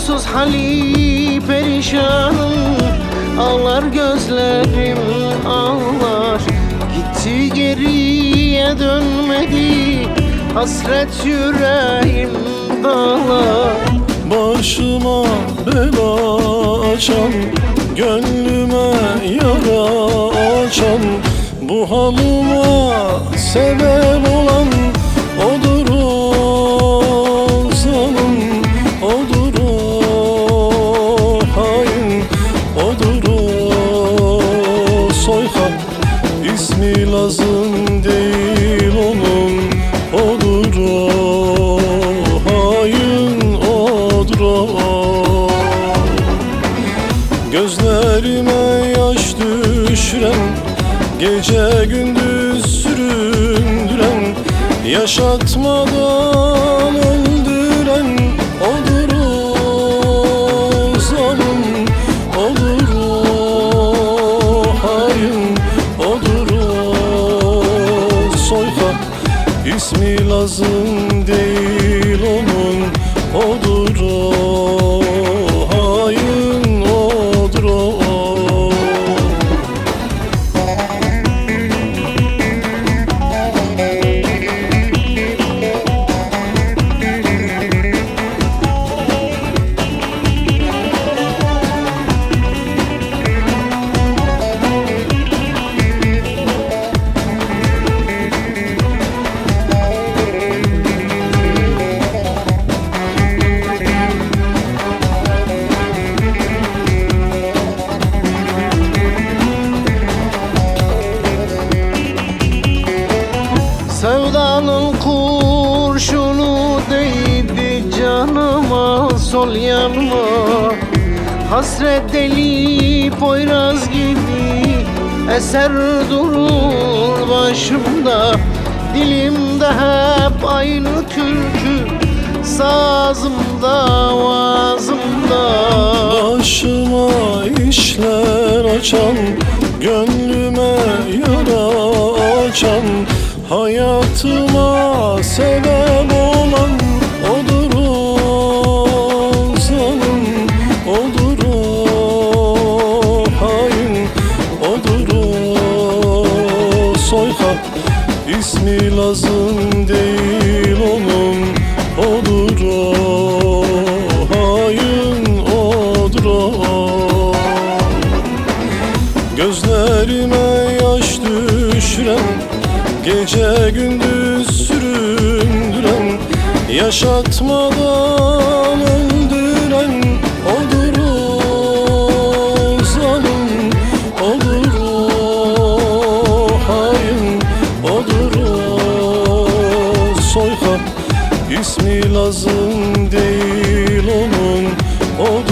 Onsuz hali perişanım Ağlar gözlerim ağlar. Gitti geriye dönmedi. Hasret yüreğim dağlar. Başıma bela açan Gönlüme yara açan Bu halıma sebep Gözlerime yaş düşüren Gece gündüz süründüren Yaşatmadan öldüren Odur o zalim Odur o hain Odur o soykan İsmi lazım değil onun Odur o kurşunu değdi canıma sol yanıma. Hasret deli poyraz gibi eser durur başımda. Dilimde hep aynı türkü sazımda vazımda Başıma işler açan Gönlüme yara açan Hayatıma sebep olan Odur o zalim Odur o hain Odur o soykan İsmi lazım değil onun Odur o hain odur o Gözlerime yaş düşüren Gece gündüz Yaşatmadan öldüren odur o zalim Odur o hain Odur o soykan İsmi lazım değil onun Odur